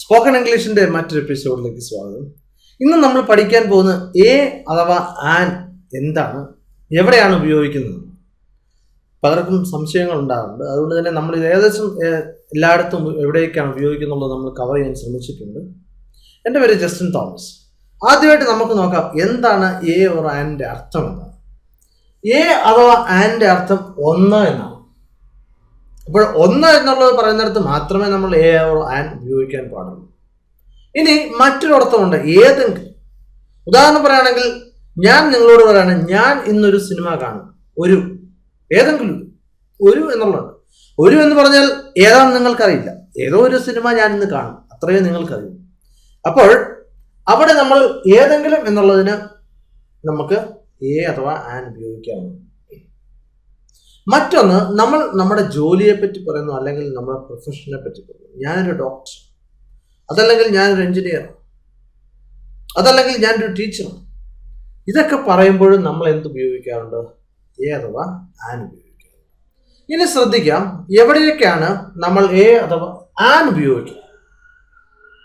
Spoken ഇംഗ്ലീഷിന്റെ മറ്റൊരു എപ്പിസോഡിലേക്ക് സ്വാഗതം. ഇന്ന് നമ്മൾ പഠിക്കാൻ പോകുന്ന എ അഥവാ ആൻ എന്താണ്? എവിടെയാണ് ഉപയോഗിക്കുന്നത്? പലർക്കും സംശയങ്ങൾ ഉണ്ടാകുന്നുണ്ട് അതുകൊണ്ട് തന്നെ നമ്മൾ ഇത് ഏകദേശം എല്ലായിടത്തും എവിടെയൊക്കെയാണ് ഉപയോഗിക്കുന്നുള്ളത് നമ്മൾ കവർ ചെയ്യാൻ ശ്രമിച്ചിട്ടുണ്ട്. എന്റെ പേര് ജസ്റ്റിൻ തോമസ്. ആദ്യമായിട്ട് നമുക്ക് നോക്കാം എന്താണ് എ ഓർ ആന്റെ അർത്ഥം എന്നാണ് എ അഥവാ ആന്റെ അർത്ഥം ഒന്ന് എന്നാണ്. അപ്പോൾ ഒന്ന് എന്നുള്ളത് പറയുന്നിടത്ത് മാത്രമേ നമ്മൾ എ ഓർ ആൻ ഉപയോഗിക്കാൻ പാടുള്ളൂ. ഇനി മറ്റൊരർത്ഥമുണ്ട്. ഏതെങ്കിലും ഉദാഹരണം പറയുകയാണെങ്കിൽ ഞാൻ നിങ്ങളോട് പറയാണ് ഞാൻ ഇന്നൊരു സിനിമ കാണും. ഒരു. ഏതെങ്കിലും ഒരു. എന്നുള്ളത് ഒരു എന്ന് പറഞ്ഞാൽ ഏതാണെന്ന് നിങ്ങൾക്കറിയില്ല. ഏതോ ഒരു സിനിമ ഞാൻ ഇന്ന് കാണും. അത്രയും നിങ്ങൾക്കറിയും. അപ്പോൾ അവിടെ നമ്മൾ ഏതെങ്കിലും എന്നുള്ളതിന് നമുക്ക് എ അഥവാ ആൻ ഉപയോഗിക്കാവുന്നതാണ്. മറ്റൊന്ന് നമ്മൾ നമ്മുടെ ജോലിയെ പറ്റി പറയുന്നു അല്ലെങ്കിൽ നമ്മുടെ പ്രൊഫഷനെ പറ്റി പറയുന്നു. ഞാനൊരു ഡോക്ടർ അതല്ലെങ്കിൽ ഞാനൊരു എഞ്ചിനീയർ അതല്ലെങ്കിൽ ഞാനൊരു ടീച്ചർ ഇതൊക്കെ പറയുമ്പോഴും നമ്മൾ എന്ത് ഉപയോഗിക്കാറുണ്ട്? എ അഥവാ ആൻ ഉപയോഗിക്കാറുണ്ട്. ഇനി ശ്രദ്ധിക്കാം എവിടെയൊക്കെയാണ് നമ്മൾ എ അഥവാ ആൻ ഉപയോഗിക്കുന്നത്?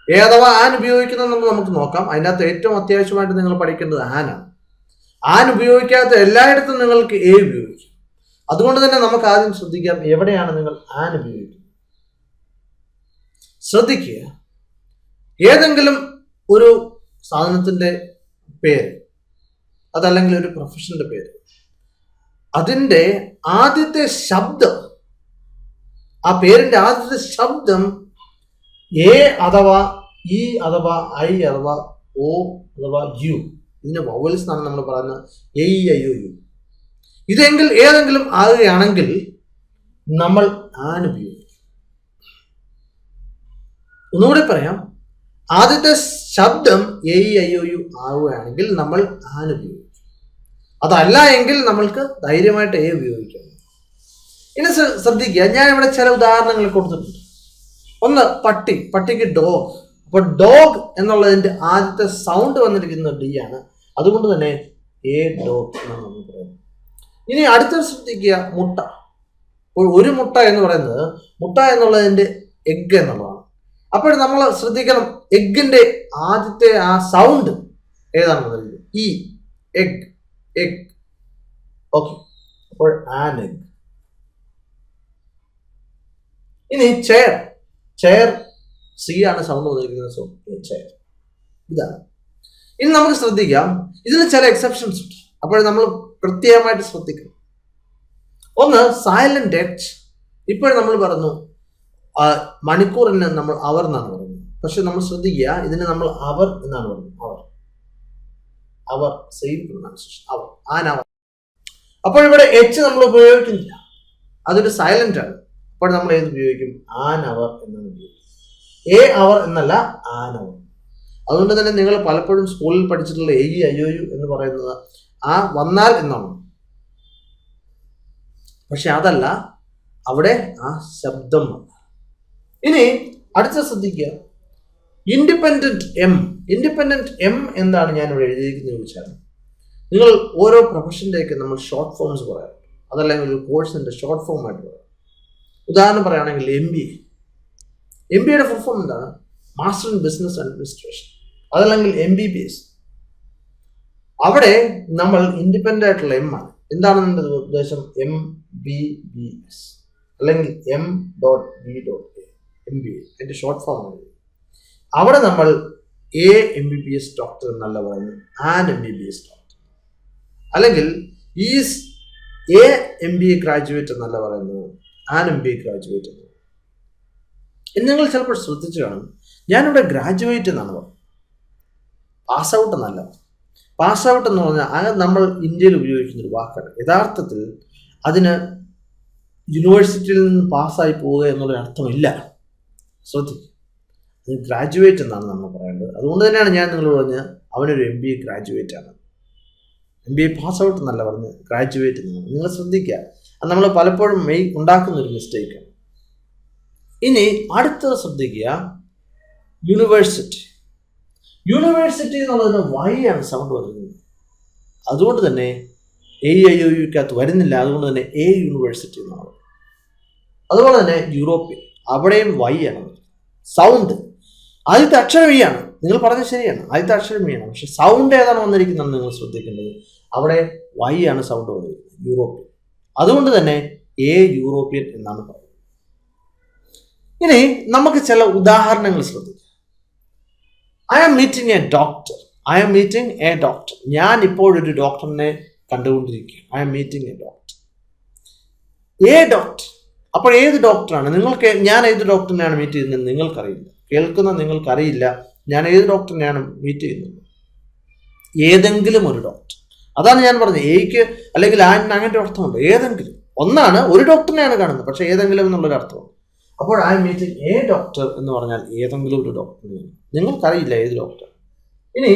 എ അഥവാ ആൻ ഉപയോഗിക്കുന്നത് നമുക്ക് നോക്കാം. അതിനകത്ത് ഏറ്റവും അത്യാവശ്യമായിട്ട് നിങ്ങൾ പഠിക്കേണ്ടത് ആനാണ് ആൻ ഉപയോഗിക്കാത്ത എല്ലായിടത്തും നിങ്ങൾക്ക് എ ഉപയോഗിക്കും. അതുകൊണ്ട് തന്നെ നമുക്ക് ആദ്യം ശ്രദ്ധിക്കാം എവിടെയാണ് നിങ്ങൾ ആൻ ഉപയോഗിക്കുന്നത് ശ്രദ്ധിക്കുക. ഏതെങ്കിലും ഒരു സാധനത്തിന്റെ പേര് അതല്ലെങ്കിൽ ഒരു പ്രൊഫഷന്റെ പേര്. അതിന്റെ ആദ്യത്തെ ശബ്ദം ആ പേരിന്റെ ആദ്യത്തെ ശബ്ദം എ അഥവാ ഇ അഥവാ ഐ അഥവാ ഒ അഥവാ യു. ഇതിന്റെ വവൽസ് എന്നാണ് നമ്മൾ പറയുന്നത് A E I O U. ഇതെങ്കിൽ ഏതെങ്കിലും ആകുകയാണെങ്കിൽ നമ്മൾ ആൻ ഉപയോഗിക്കും ഒന്നുകൂടി പറയാം. ആദ്യത്തെ ശബ്ദം എ ഐ ഒ യു ആവുകയാണെങ്കിൽ നമ്മൾ ആൻ ഉപയോഗിക്കും അതല്ല എങ്കിൽ നമ്മൾക്ക് ധൈര്യമായിട്ട് എ ഉപയോഗിക്കാം. ഇനി ശ്ര- ശ്രദ്ധിക്കുക. ഞാൻ ഇവിടെ ചില ഉദാഹരണങ്ങൾ കൊടുത്തിട്ടുണ്ട്. ഒന്ന് പട്ടി. പട്ടിക്ക് ഡോഗ് അപ്പൊ ഡോഗ് എന്നുള്ളതിന്റെ ആദ്യത്തെ സൗണ്ട് വന്നിരിക്കുന്നത് ഡി ആണ്. അതുകൊണ്ട് തന്നെ എ ഡോഗ് എന്നാണ് നമ്മൾ പറയുന്നത് ഇനി അടുത്ത ശ്രദ്ധിക്കുക മുട്ട. ഒരു മുട്ട എന്ന് പറയുന്നത് മുട്ട എന്നുള്ളതിന്റെ എഗ് എന്നുള്ളതാണ്. അപ്പോൾ നമ്മൾ ശ്രദ്ധിക്കണം എഗ്ഗിന്റെ ആദ്യത്തെ ആ സൗണ്ട് ഏതാണ് ഇ എഗ് എഗ് ഓക്കെ അപ്പോൾ ആൻ എഗ് ഇനി ചെയർ ചെയർ സി ആണ് സൗണ്ട് വന്നിരിക്കുന്നത് ചെയർ ഇതാണ്. ഇനി നമുക്ക് ശ്രദ്ധിക്കാം. ഇതിന് ചില എക്സെപ്ഷൻസ് ഉണ്ട്. അപ്പോൾ നമ്മൾ പ്രത്യേകമായിട്ട് ശ്രദ്ധിക്കണം. ഒന്ന് സൈലന്റ് എച്ച് ഇപ്പോൾ നമ്മൾ പറഞ്ഞു മണിക്കൂറിന് നമ്മൾ അവർ എന്നാണ് പറയുന്നത്. പക്ഷെ നമ്മൾ ശ്രദ്ധിക്കുക ഇതിന് നമ്മൾ അവർ എന്നാണ് പറയുന്നത്. Hour. Hour same pronunciation our. An hour. അപ്പോൾ ഇവിടെ എച്ച് നമ്മൾ ഉപയോഗിക്കുന്നില്ല. അതൊരു സൈലന്റ് ആണ്. അപ്പോൾ നമ്മൾ ഏത് ഉപയോഗിക്കും? ആൻ അവർ എന്നാണ് ഉപയോഗിക്കും എ അവർ എന്നല്ല ആൻ അവർ. അതുകൊണ്ട് തന്നെ നിങ്ങൾ പലപ്പോഴും സ്കൂളിൽ പഠിച്ചിട്ടുള്ള എ ഇ ഒ യു എന്ന് പറയുന്നത് ആ വന്നാൽ എന്നാണ്. പക്ഷെ അതല്ല അവിടെ ആ ശബ്ദം ഇനി അടുത്ത ശ്രദ്ധിക്കുക. ഇൻഡിപെൻഡന്റ് എം ഇൻഡിപെൻഡന്റ് എം എന്താണ് ഞാൻ ഇവിടെ എഴുതിയിരിക്കുന്നത് ചോദിച്ചാൽ നിങ്ങൾ ഓരോ പ്രൊഫഷന്റെയൊക്കെ നമ്മൾ ഷോർട്ട് ഫോംസ് പറയാം അതല്ലെങ്കിൽ ഒരു കോഴ്സിന്റെ ഷോർട്ട് ഫോം ആയിട്ട് പറയാം. ഉദാഹരണം പറയുകയാണെങ്കിൽ എം ബി എം ബിയുടെ ഫുൾ ഫോം എന്താണ്? മാസ്റ്റർ ഇൻ ബിസിനസ് അഡ്മിനിസ്ട്രേഷൻ അതല്ലെങ്കിൽ എം ബി ബി എസ് അവിടെ നമ്മൾ ഇൻഡിപെൻഡന്റ് ആയിട്ടുള്ള എം ആണ്. എന്താണ് നിന്റെ ഉദ്ദേശം? എം ബി ബി എസ് അല്ലെങ്കിൽ M dot B dot A M B A അതിന്റെ ഷോർട്ട് ഫോം ആണ് അവിടെ നമ്മൾ A M B B S doctor എന്നല്ല പറയുന്നത്. An M B B S doctor അല്ലെങ്കിൽ is a M B A graduate എന്നല്ല പറയുന്നു an M B A graduate എന്ന്. എന്ന് നിങ്ങൾ ചിലപ്പോൾ ശ്രദ്ധിച്ചു കാണും. ഞാനിവിടെ ഗ്രാജുവേറ്റ് എന്നാണ് പറയുന്നത് പാസ് ഔട്ട് എന്നല്ല. പാസ് ഔട്ട് എന്ന് പറഞ്ഞാൽ അത് നമ്മൾ ഇന്ത്യയിൽ ഉപയോഗിക്കുന്ന ഒരു വാക്കാണ്. യഥാർത്ഥത്തിൽ അതിന് യൂണിവേഴ്സിറ്റിയിൽ നിന്ന് പാസ്സായി പോവുക എന്നുള്ള അർത്ഥമില്ല. ശ്രദ്ധിക്കുക അത് ഗ്രാജുവേറ്റ് എന്നാണ് നമ്മൾ പറയേണ്ടത്. അതുകൊണ്ട് തന്നെയാണ് ഞാൻ നിങ്ങൾ പറഞ്ഞത് അവനൊരു എം ബി എ ഗ്രാജുവേറ്റ് ആണ്. M B A pass out എന്നല്ല പറഞ്ഞ് ഗ്രാജുവേറ്റ് എന്നാണ് നിങ്ങൾ ശ്രദ്ധിക്കുക. അത് നമ്മൾ പലപ്പോഴും മെയ് ഉണ്ടാക്കുന്ന ഒരു മിസ്റ്റേക്കാണ് ഇനി അടുത്തത് ശ്രദ്ധിക്കുക. യൂണിവേഴ്സിറ്റി യൂണിവേഴ്സിറ്റി എന്നുള്ളതിന് വൈ ആണ് സൗണ്ട് വരുന്നത് അതുകൊണ്ട് തന്നെ എ ഐ ഒ യുക്കകത്ത് വരുന്നില്ല. അതുകൊണ്ട് തന്നെ എ യൂണിവേഴ്സിറ്റി എന്നാണ്. അതുപോലെ തന്നെ യൂറോപ്യൻ അവിടെയും വൈ ആണ്. സൗണ്ട് ആദ്യത്തെ അക്ഷരം ഈ ആണ്. നിങ്ങൾ പറഞ്ഞത് ശരിയാണ്. ആദ്യത്തെ അക്ഷരം ഈ ആണ്. പക്ഷെ സൗണ്ട് ഏതാണ് വന്നിരിക്കുന്നത് നിങ്ങൾ ശ്രദ്ധിക്കേണ്ടത്. അവിടെ വൈ ആണ് സൗണ്ട് വന്നിരിക്കുന്നത്. യൂറോപ്യൻ അതുകൊണ്ട് തന്നെ എ യൂറോപ്യൻ എന്നാണ് പറയുന്നത്. ഇനി നമുക്ക് ചില ഉദാഹരണങ്ങൾ ശ്രദ്ധിക്കാം. I am meeting a doctor I am meeting a doctor ഞാൻ ഇപ്പോഴൊരു ഡോക്ടറിനെ കണ്ടുകൊണ്ടിരിക്കുകയാണ്. I am meeting a doctor a doctor അപ്പോൾ ഏത് ഡോക്ടറാണ് നിങ്ങൾക്ക് ഞാൻ ഏത് ഡോക്ടറിനെയാണ് മീറ്റ് ചെയ്യുന്നത്? നിങ്ങൾക്കറിയില്ല. കേൾക്കുന്ന നിങ്ങൾക്കറിയില്ല. ഞാൻ ഏത് ഡോക്ടറിനെയാണ് മീറ്റ് ചെയ്യുന്നത്? ഏതെങ്കിലും ഒരു ഡോക്ടർ അതാണ് ഞാൻ പറഞ്ഞത്. എയ്ക്ക് അല്ലെങ്കിൽ ആനിന് അങ്ങനത്തെ അർത്ഥമുണ്ട്. ഏതെങ്കിലും. ഒന്നാണ് ഒരു ഡോക്ടറിനെയാണ് കാണുന്നത്. പക്ഷേ ഏതെങ്കിലും എന്നുള്ളൊരു അർത്ഥമുണ്ട്. അപ്പോൾ ഐ മീറ്റിംഗ് എ ഡോക്ടർ എന്ന് പറഞ്ഞാൽ ഏതെങ്കിലും ഒരു ഡോക്ടർ നിങ്ങൾക്കറിയില്ല ഏത് ഡോക്ടർ ഇനി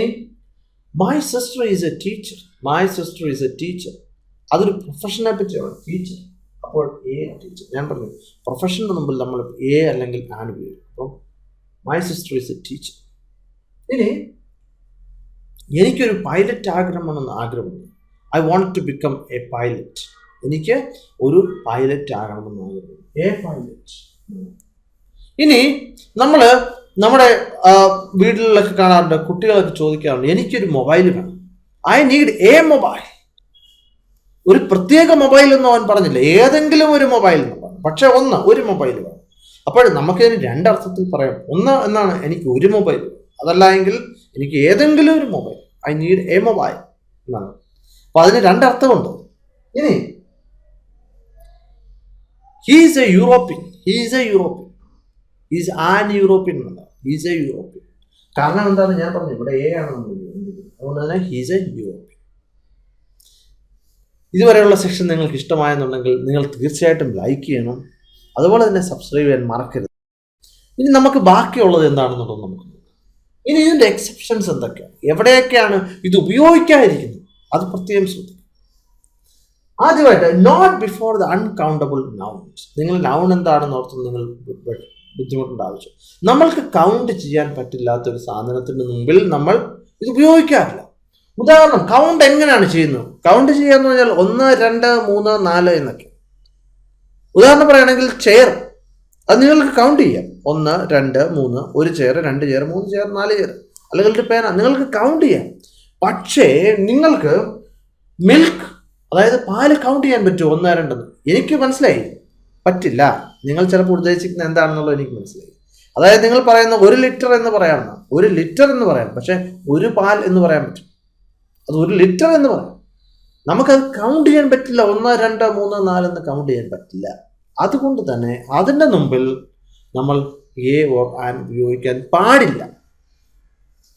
my sister is a teacher my sister is a teacher അതൊരു പ്രൊഫഷനെ പറ്റിയാണ്. ടീച്ചർ അപ്പോൾ എ ടീച്ചർ ഞാൻ പറഞ്ഞു പ്രൊഫഷന്റെ മുമ്പിൽ നമ്മൾ എ അല്ലെങ്കിൽ ഞാൻ ഉപയോഗിക്കും അപ്പം my sister is a teacher ഇനി എനിക്കൊരു പൈലറ്റ് ആകണമെന്ന് ആഗ്രഹമുണ്ട്. I want to become a pilot എനിക്ക് ഒരു പൈലറ്റ് ആകണമെന്ന് ആഗ്രഹമുണ്ട്. എ പൈലറ്റ് ഇനി നമ്മൾ നമ്മുടെ വീട്ടിലൊക്കെ കാണാറുണ്ട് കുട്ടികളൊക്കെ ചോദിക്കാറുണ്ട് എനിക്കൊരു മൊബൈൽ വേണം. ഐ നീഡ് എ മൊബൈൽ ഒരു പ്രത്യേക മൊബൈൽ എന്ന് അവൻ പറഞ്ഞില്ല. ഏതെങ്കിലും ഒരു മൊബൈൽ എന്ന് പറഞ്ഞു. പക്ഷെ ഒന്ന് ഒരു മൊബൈൽ വേണം. അപ്പോൾ നമുക്കിതിന് രണ്ടർത്ഥത്തിൽ പറയാം. ഒന്ന് എന്നാണ് എനിക്ക് ഒരു മൊബൈൽ അതല്ല എങ്കിൽ എനിക്ക് ഏതെങ്കിലും ഒരു mobile I need a mobile എന്നാണ്. അപ്പൊ അതിന് രണ്ടർത്ഥമുണ്ട്. ഇനി he's a European he's a European is an European എന്നല്ല ഈസ് എ യൂറോപ്യൻ കാരണം എന്താണെന്ന് ഞാൻ പറഞ്ഞു? ഇവിടെ എ ആണ് നമ്മൾ അതുകൊണ്ട് തന്നെ ഹീസ് എ യൂറോപ്യൻ ഇതുവരെയുള്ള സെക്ഷൻ നിങ്ങൾക്ക് ഇഷ്ടമായെന്നുണ്ടെങ്കിൽ നിങ്ങൾ തീർച്ചയായിട്ടും ലൈക്ക് ചെയ്യണം. അതുപോലെ തന്നെ സബ്സ്ക്രൈബ് ചെയ്യാൻ മറക്കരുത്. ഇനി നമുക്ക് ബാക്കിയുള്ളത് എന്താണെന്നുള്ളത് നമുക്ക്. ഇനി ഇതിന്റെ എക്സെപ്ഷൻസ് എന്തൊക്കെയാണ്? എവിടെയൊക്കെയാണ് ഇത് ഉപയോഗിക്കാതിരിക്കുന്നത്? അത് പ്രത്യേകം ശ്രദ്ധിക്കും ആദ്യമായിട്ട് not before the uncountable nouns നിങ്ങൾ നൗൺ എന്താണെന്ന് ഓർത്ത് നിങ്ങൾ ബുദ്ധിമുട്ടുണ്ട് ആവശ്യം. നമ്മൾക്ക് കൗണ്ട് ചെയ്യാൻ പറ്റില്ലാത്ത ഒരു സാധനത്തിന് മുമ്പിൽ നമ്മൾ ഇത് ഉപയോഗിക്കാറില്ല. ഉദാഹരണം കൗണ്ട് എങ്ങനെയാണ് ചെയ്യുന്നത്? കൗണ്ട് ചെയ്യാന്ന് പറഞ്ഞാൽ ഒന്ന് രണ്ട് മൂന്ന് നാല് എന്നൊക്കെ. ഉദാഹരണം പറയുകയാണെങ്കിൽ ചെയർ അത് നിങ്ങൾക്ക് കൗണ്ട് ചെയ്യാം. ഒന്ന് രണ്ട് മൂന്ന്. ഒരു ചെയർ രണ്ട് ചെയർ മൂന്ന് ചെയർ നാല് ചെയർ അല്ലെങ്കിൽ ഒരു പേന നിങ്ങൾക്ക് കൗണ്ട് ചെയ്യാം. പക്ഷേ നിങ്ങൾക്ക് മിൽക്ക് അതായത് പാൽ കൗണ്ട് ചെയ്യാൻ പറ്റുമോ? ഒന്ന് രണ്ടെന്ന് എനിക്ക് മനസ്സിലായി. പറ്റില്ല. നിങ്ങൾ ചിലപ്പോൾ ഉദ്ദേശിക്കുന്നത് എന്താണെന്നുള്ളത് എനിക്ക് മനസ്സിലായി. അതായത് നിങ്ങൾ പറയുന്ന ഒരു ലിറ്റർ എന്ന് പറയാമെന്ന ഒരു ലിറ്റർ എന്ന് പറയാം. പക്ഷെ ഒരു പാൽ എന്ന് പറയാൻ പറ്റും. അത് ഒരു ലിറ്റർ എന്ന് പറയാം. നമുക്കത് കൗണ്ട് ചെയ്യാൻ പറ്റില്ല. ഒന്ന് രണ്ട് മൂന്ന് നാല് എന്ന് കൗണ്ട് ചെയ്യാൻ പറ്റില്ല. അതുകൊണ്ട് തന്നെ അതിന്റെ മുമ്പിൽ നമ്മൾ എ ഓർ ആൻ ഉപയോഗിക്കാൻ പാടില്ല.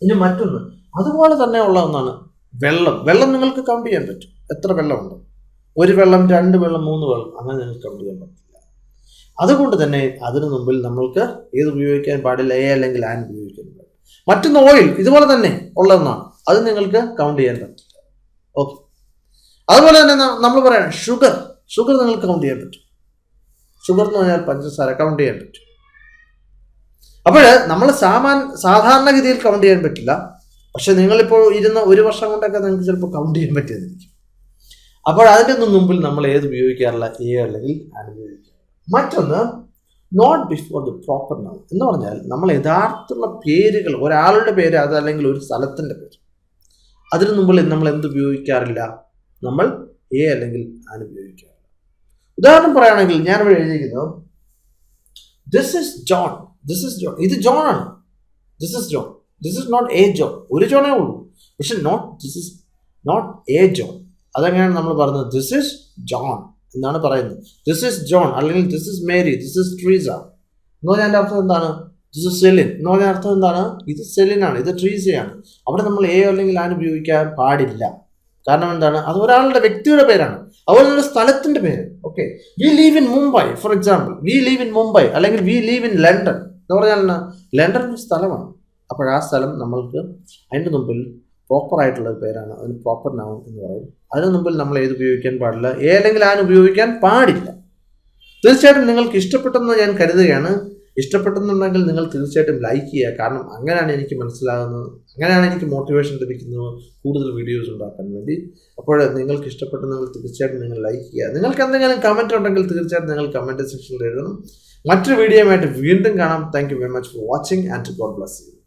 ഇനി മറ്റൊന്ന്. അതുപോലെ തന്നെ ഉള്ള ഒന്നാണ് വെള്ളം. വെള്ളം നിങ്ങൾക്ക് കൗണ്ട് ചെയ്യാൻ പറ്റും. എത്ര വെള്ളമുണ്ട്? ഒരു വെള്ളം രണ്ട് വെള്ളം മൂന്ന് വെള്ളം. അങ്ങനെ നിങ്ങൾക്ക് കൗണ്ട് ചെയ്യാൻ പറ്റില്ല. അതുകൊണ്ട് തന്നെ അതിനു മുമ്പിൽ നമ്മൾക്ക് ഏത് ഉപയോഗിക്കാൻ പാടില്ല? എ അല്ലെങ്കിൽ ആൻ ഉപയോഗിക്കാൻ പാടില്ല മറ്റൊന്ന് ഓയിൽ ഇതുപോലെ തന്നെ ഉള്ള ഒന്നാണ് അത് നിങ്ങൾക്ക് കൗണ്ട് ചെയ്യാൻ പറ്റില്ല. ഓക്കെ അതുപോലെ തന്നെ നമ്മൾ പറയാം ഷുഗർ ഷുഗർ നിങ്ങൾക്ക് കൗണ്ട് ചെയ്യാൻ പറ്റും. ഷുഗർ എന്ന് പറഞ്ഞാൽ പഞ്ചസാര കൗണ്ട് ചെയ്യാൻ പറ്റും. അപ്പോൾ നമ്മൾ സാമാൻ സാധാരണഗതിയിൽ കൗണ്ട് ചെയ്യാൻ പറ്റില്ല. പക്ഷെ നിങ്ങളിപ്പോൾ ഇരുന്ന് ഒരു വർഷം കൊണ്ടൊക്കെ നിങ്ങൾക്ക് ചിലപ്പോൾ കൗണ്ട് ചെയ്യാൻ പറ്റിയതായിരിക്കും. അപ്പോൾ അതിന്റെ ഒന്നും മുമ്പിൽ നമ്മൾ ഏത് ഉപയോഗിക്കാറില്ല എ അല്ലെങ്കിൽ ആൻ മറ്റൊന്ന് not before the proper noun എന്ന് പറഞ്ഞാൽ നമ്മൾ യഥാർത്ഥമുള്ള പേരുകൾ ഒരാളുടെ പേര് അതല്ലെങ്കിൽ ഒരു സ്ഥലത്തിന്റെ പേര് അതിന് മുമ്പിൽ നമ്മൾ എന്ത് ഉപയോഗിക്കാറില്ല? നമ്മൾ എ അല്ലെങ്കിൽ ആൻ ഉപയോഗിക്കാറില്ല. ഉദാഹരണം പറയുകയാണെങ്കിൽ ഞാൻ ഇവിടെ എഴുതിയിരിക്കുന്നു this is John this is John ഇത് ജോൺ ആണ്. This is John this is not a John ഒരു ജോണേ ഉള്ളൂ. പക്ഷെ not this is not a John അതെങ്ങനെയാണ് നമ്മൾ പറയുന്നത് ദിസ് ഇസ് ജോൺ എന്നാണ് പറയുന്നത്. ദിസ് ഇസ് ജോൺ അല്ലെങ്കിൽ this is Mary this is Treesa എന്ന് പറഞ്ഞാൽ എന്റെ അർത്ഥം എന്താണ്? ദിസ് ഇസ് സെലിൻ എന്ന് പറഞ്ഞ അർത്ഥം എന്താണ്? ഇത് സെലിനാണ് ഇത് ട്രീസയാണ് അവിടെ നമ്മൾ എ അല്ലെങ്കിൽ ആൻ ഉപയോഗിക്കാൻ പാടില്ല. കാരണം എന്താണ്? അത് ഒരാളുടെ വ്യക്തിയുടെ പേരാണ്. അതുപോലെ തന്നെ സ്ഥലത്തിന്റെ പേര്. Okay we live in Mumbai for example we live in Mumbai അല്ലെങ്കിൽ വി ലീവ് ഇൻ ലണ്ടൻ എന്ന് പറഞ്ഞാൽ ലണ്ടൻ ഒരു സ്ഥലമാണ്. അപ്പോൾ ആ സ്ഥലം നമ്മൾക്ക് അതിന്റെ മുമ്പിൽ പ്രോപ്പർ ഒരു പേരാണ്. അതിന് പ്രോപ്പർ നൗൺ എന്ന് പറയും. അതിന് മുമ്പിൽ നമ്മൾ ഏത് ഉപയോഗിക്കാൻ പാടില്ല? ഏതെങ്കിലും ആൻ ഉപയോഗിക്കാൻ പാടില്ല. തീർച്ചയായിട്ടും നിങ്ങൾക്ക് ഇഷ്ടപ്പെട്ടെന്ന് ഞാൻ കരുതുകയാണ്. ഇഷ്ടപ്പെട്ടെന്നുണ്ടെങ്കിൽ നിങ്ങൾ തീർച്ചയായിട്ടും ലൈക്ക് ചെയ്യുക. കാരണം അങ്ങനെയാണ് എനിക്ക് മനസ്സിലാകുന്നത്. അങ്ങനെയാണ് എനിക്ക് മോട്ടിവേഷൻ ലഭിക്കുന്നത് കൂടുതൽ വീഡിയോസ് ഉണ്ടാക്കാൻ വേണ്ടി. അപ്പോൾ നിങ്ങൾക്ക് ഇഷ്ടപ്പെട്ടെങ്കിൽ തീർച്ചയായിട്ടും നിങ്ങൾ ലൈക്ക് ചെയ്യുക. നിങ്ങൾക്ക് എന്തെങ്കിലും കമന്റ് ഉണ്ടെങ്കിൽ തീർച്ചയായിട്ടും നിങ്ങൾ കമന്റ് സെക്ഷനിൽ എഴുതണം. മറ്റൊരു വീഡിയോയുമായിട്ട് വീണ്ടും കാണാം. Thank you very much for watching and God bless you